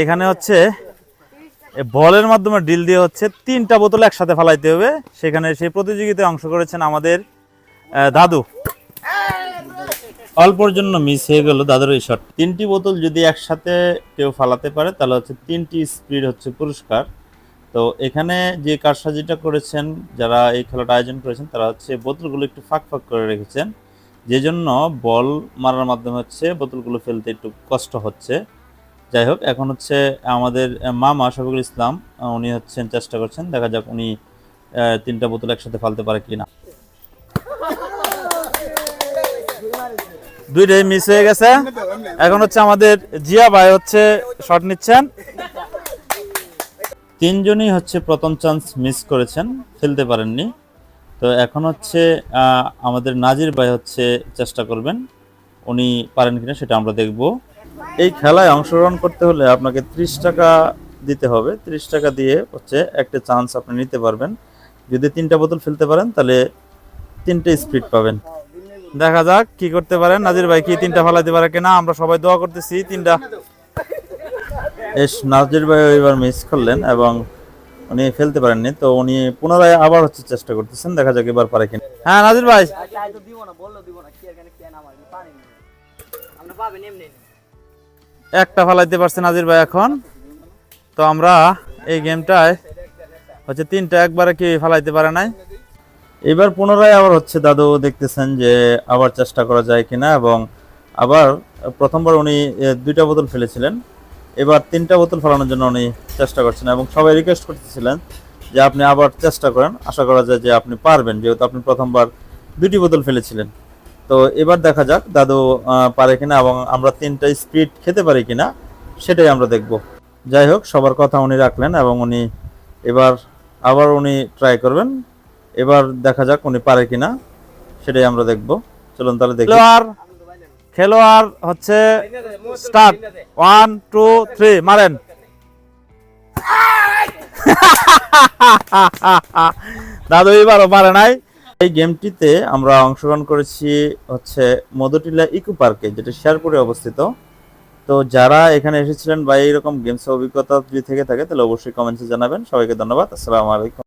এখানে হচ্ছে বলের মাধ্যমে ডিল দিয়ে হচ্ছে তিনটা বোতল একসাথে ফালাইতে হবে। সেখানে সেই প্রতিযোগিতায় অংশ করেছেন আমাদের দাদু। অল্পর জন্য মিস হয়ে গেল দাদুর এই শট তিনটি বোতল যদি একসাথে কেউ ফালাতে পারে, তাহলে হচ্ছে তিনটি স্পিড হচ্ছে পুরস্কার। তো এখানে যে কারসাজিটা করেছেন, যারা এই খেলাটা আয়োজন করেছেন, তারা হচ্ছে বোতলগুলো একটু ফাঁক ফাঁক করে রেখেছেন। যে জন্য বল মারার মাধ্যমে হচ্ছে বোতলগুলো ফেলতে একটু কষ্ট হচ্ছে। যাই হোক, এখন হচ্ছে আমাদের মামা শফিকুল ইসলাম উনি হচ্ছেন চেষ্টা করছেন, দেখা যাক উনি তিনটা বোতল একসাথে ফালতে পারে কিনা। দুইটাই মিস হয়ে গেছে। এখন হচ্ছে আমাদের জিয়া ভাই হচ্ছে শট নিচ্ছেন। তিনজনই হচ্ছে প্রথম চান্স মিস করেছেন ফেলতে পারেননি। তো এখন হচ্ছে আমাদের নাজির ভাই হচ্ছে চেষ্টা করবেন, উনি পারেন কিনা সেটা আমরা দেখব। এই খেলায় অংশগ্রহণ করতে হলে আপনাকে ত্রিশ টাকা দিতে হবে। ত্রিশ টাকা দিয়ে হচ্ছে একটা চান্স আপনি নিতে পারবেন। যদি তিনটা বোতল ফেলতে পারেন, তাহলে তিনটে স্পিড পাবেন। দেখা যাক কি করতে পারেন। নাজির ভাই কি তিনটা ফালাইতে পারে কিনা? আমরা সবাই দোয়া করতেছি, তিনটা। এস, নাজির ভাই এবার মিস করলেন এবং উনি ফেলতে পারেননি। তো উনি পুনরায় আবার হচ্ছে চেষ্টা করতেছেন। দেখা যাক এবার পারে কিনা। হ্যাঁ নাজির ভাই। চাই তো দিব না বলল দিব না। কি এখানে কে নামার পানি আমরা পাবেন এমনি। একটা ফালাইতে পারছে নাজির ভাই এখন। তো আমরা এই গেমটায় হচ্ছে তিনটা একবারে কি ফালাইতে পারে নাই। এবার পুনরায় আবার হচ্ছে দাদু দেখতেছেন যে আবার চেষ্টা করা যায় কিনা এবং আবার প্রথমবার উনি দুইটা বোতল ফেলেছিলেন। এবার তিনটা বোতল ফেলানোর জন্য উনি চেষ্টা করছেন এবং সবাই রিকোয়েস্ট করতেছিলেন যে আপনি আবার চেষ্টা করেন। আশা করা যায় যে আপনি পারবেন, যেহেতু আপনি প্রথমবার দুটি বোতল ফেলেছিলেন। তো এবার দেখা যাক দাদু পারে কিনা এবং আমরা তিনটা স্পিড খেতে পারি কিনা, সেটাই আমরা দেখব। যাই হোক, সবার কথা উনি রাখলেন এবং উনি এবার আবার উনি ট্রাই করবেন। এবার দেখা যাক উনি পারে কিনা, সেটাই আমরা দেখব। চলুন তাহলে দেখি। খেলোয়াড় খেলোয়াড় হচ্ছে স্টার্ট ওয়ান টু থ্রি মারেন। দাদু এবারও পারে নাই। এই গেমটিতে আমরা অংশগ্রহণ করেছি হচ্ছে মধুটিলা ইকো পার্কে, যেটা শেরপুরে অবস্থিত। তো যারা এখানে এসেছিলেন বা এইরকম গেমস অভিজ্ঞতা যদি থেকে থাকে, তাহলে অবশ্যই কমেন্টসে জানাবেন। সবাইকে ধন্যবাদ। আসসালামু আলাইকুম।